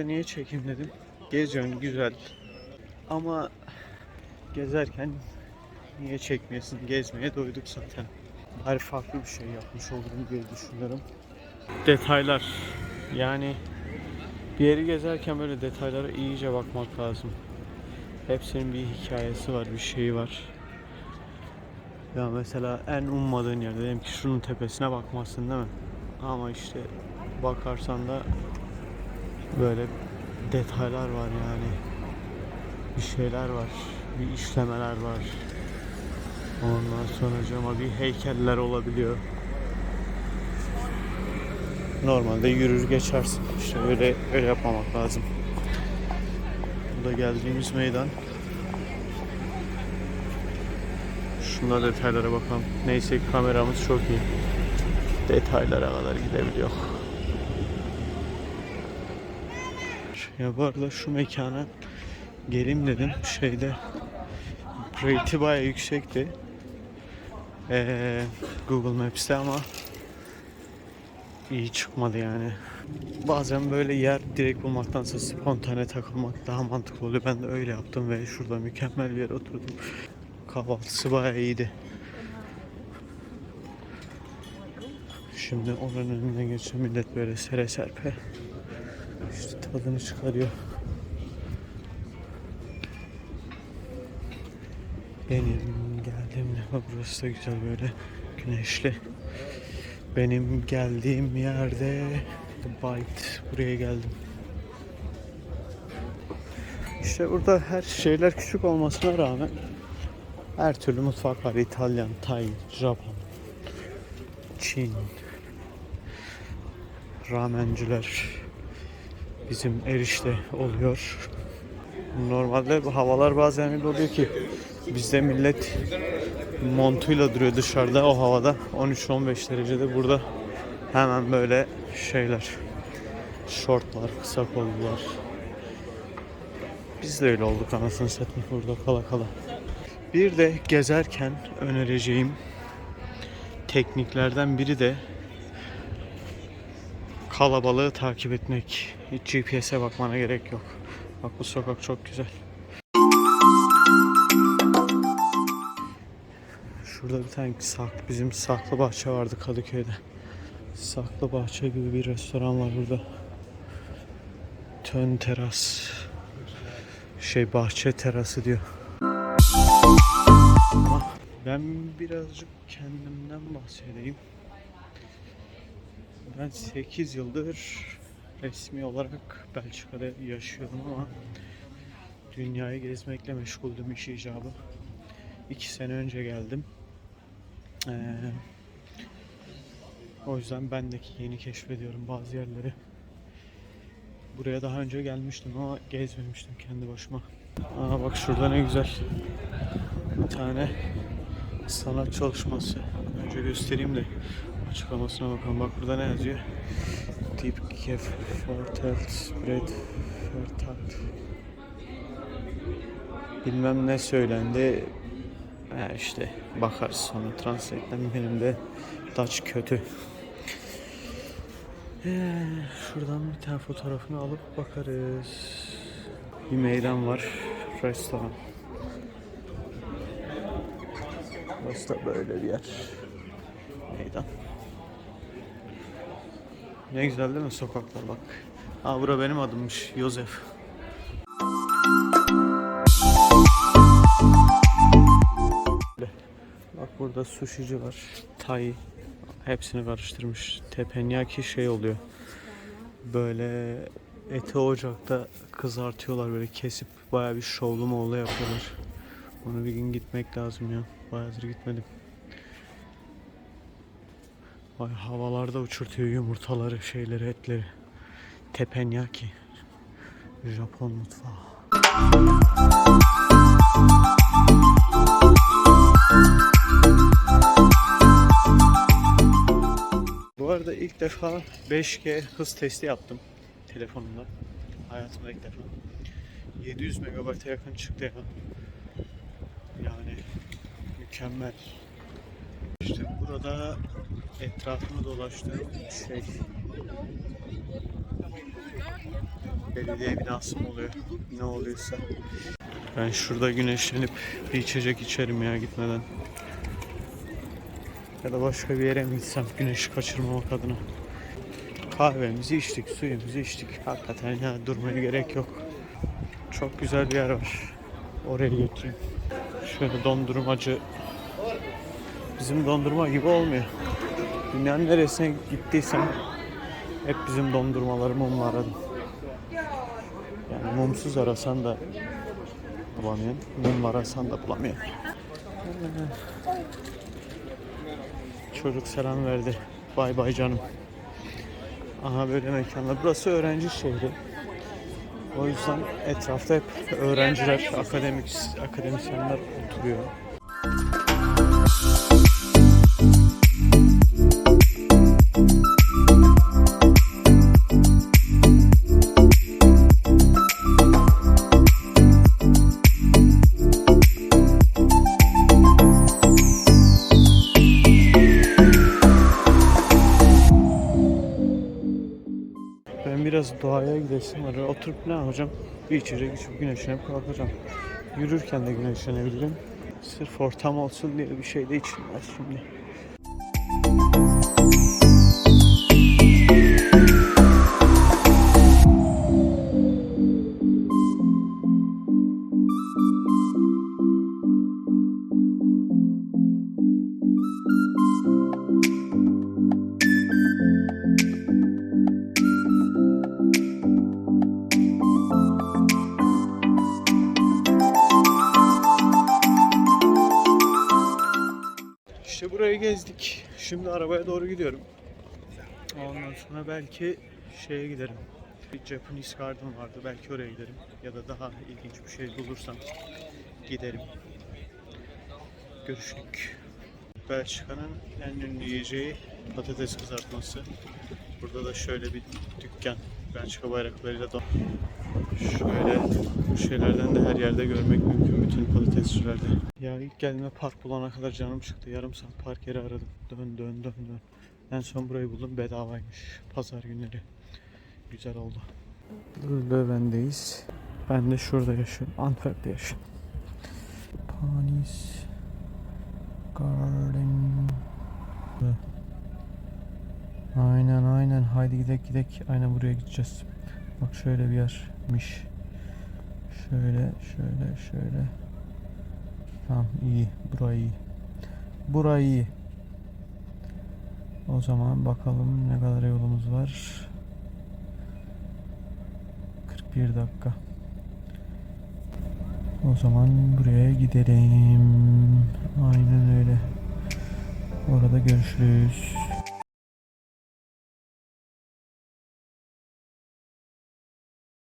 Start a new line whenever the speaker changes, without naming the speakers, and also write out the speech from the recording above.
de niye çekeyim dedim. Geziyorsun güzel. Ama gezerken niye çekmeyesin? Gezmeye doyduk zaten. Bari farklı bir şey yapmış olurum diye düşünüyorum. Detaylar. Yani bir yeri gezerken böyle detaylara iyice bakmak lazım. Hepsinin bir hikayesi var, bir şeyi var. Ya mesela en ummadığın yerde diyelim ki şunun tepesine bakmazsın değil mi? Ama işte bakarsan da böyle detaylar var yani. Bir şeyler var, bir işlemeler var. Ondan sonra bir heykeller olabiliyor. Normalde yürür geçersin. İşte öyle öyle yapmamak lazım. Bu da geldiğimiz meydan. Şunlar detaylara bakalım. Neyse kameramız çok iyi. Detaylara kadar gidebiliyor. Ya bu arada şu mekana geleyim dedim. Şeyde rate'i bayağı yüksekti. Ee, Google Maps'te ama iyi çıkmadı yani. Bazen böyle yer direkt bulmaktansa spontane takılmak daha mantıklı oluyor. Ben de öyle yaptım ve şurada mükemmel bir yere oturdum. Kahvaltısı bayağı iyiydi. Şimdi oranın önünden geçiyor millet böyle sere serpe. Tadını çıkarıyor. Benim geldiğim bak burası da güzel böyle güneşli. Benim geldiğim yerde The Bite buraya geldim. İşte burada her şeyler küçük olmasına rağmen her türlü mutfak var. İtalyan, Tay, Japon, Çin, ramenciler, bizim erişte oluyor. Normalde bu havalar bazen öyle oluyor ki bizde millet montuyla duruyor dışarıda o havada 13-15 derecede burada hemen böyle şeyler şortlar, kısa kollular. Biz de öyle olduk anasını satayım burada kala kala. Bir de gezerken önereceğim tekniklerden biri de kalabalığı takip etmek. Hiç GPS'e bakmana gerek yok. Bak bu sokak çok güzel. Şurada bir tane saklı, bizim saklı bahçe vardı Kadıköy'de. Saklı bahçe gibi bir restoran var burada. Tön teras. Şey bahçe terası diyor. Ben birazcık kendimden bahsedeyim. Ben 8 yıldır resmi olarak Belçika'da yaşıyorum ama dünyayı gezmekle meşguldüm iş icabı. 2 sene önce geldim. Ee, o yüzden ben de yeni keşfediyorum bazı yerleri. Buraya daha önce gelmiştim ama gezmemiştim kendi başıma. Aa bak şurada ne güzel. Bir tane sanat çalışması. Önce göstereyim de açıklamasına bakalım. Bak burada ne yazıyor? Deep Kef Fortelt Bread Fertalt Bilmem ne söylendi. Ha işte bakarız sonra translate'den benim de Dutch kötü. Ee, şuradan bir tane fotoğrafını alıp bakarız. Bir meydan var. Restoran. Burası da böyle bir yer. Meydan. Ne güzel değil mi sokaklar bak. Aa bura benim adımmış. Yosef. Bak burada sushici var. Thai. Hepsini karıştırmış. Teppanyaki şey oluyor. Böyle eti ocakta kızartıyorlar böyle kesip bayağı bir şovlu moğlu yapıyorlar. Onu bir gün gitmek lazım ya. Bayağıdır gitmedim. Vay havalarda uçurtuyor yumurtaları, şeyleri, etleri. Teppanyaki. Japon mutfağı. Bu arada ilk defa 5G hız testi yaptım telefonumda. Hayatımda ilk defa. 700 megabayta yakın çıktı ya. Yani mükemmel. İşte burada etrafını dolaştığım şey belediye binası mı oluyor? Ne oluyorsa. Ben şurada güneşlenip bir içecek içerim ya gitmeden. Ya da başka bir yere mi gitsem güneşi kaçırmamak adına. Kahvemizi içtik, suyumuzu içtik. Hakikaten ya durmaya gerek yok. Çok güzel bir yer var. Oraya götüreyim. Şöyle dondurmacı. Bizim dondurma gibi olmuyor. Dünyanın neresine gittiysem hep bizim dondurmaları mumla aradım. Yani mumsuz arasan da bulamıyorsun. Mumla arasan da bulamıyorsun. Çocuk selam verdi. Bay bay canım. Aha böyle mekanlar. Burası öğrenci şehri. O yüzden etrafta hep öğrenciler, akademik, akademisyenler oturuyor. Biraz doğaya gidesim var. Oturup ne yapacağım? Bir içecek içip güneşlenip kalkacağım. Yürürken de güneşlenebilirim. Sırf ortam olsun diye bir şey de içilmez şimdi. Gezdik. Şimdi arabaya doğru gidiyorum. Ondan sonra belki şeye giderim. Bir Japanese Garden vardı. Belki oraya giderim. Ya da daha ilginç bir şey bulursam giderim. Görüşürük. Belçika'nın en ünlü yiyeceği patates kızartması. Burada da şöyle bir dükkan. Belçika bayraklarıyla da şöyle bu şeylerden de her yerde görmek mümkün bütün patatesçilerde. Ya ilk geldiğimde park bulana kadar canım çıktı. Yarım saat park yeri aradım. Dön dön dön dön. En son burayı buldum bedavaymış. Pazar günleri. Güzel oldu. Löwen'deyiz. Ben de şurada yaşıyorum. Antwerp'te yaşıyorum. Panis Garden. Aynen aynen. Haydi gidek gidek. Aynen buraya gideceğiz. Bak şöyle bir yermiş. Şöyle şöyle şöyle. Tamam iyi. Burayı iyi. Burayı iyi. O zaman bakalım ne kadar yolumuz var. 41 dakika. O zaman buraya gidelim. Aynen öyle. Orada görüşürüz.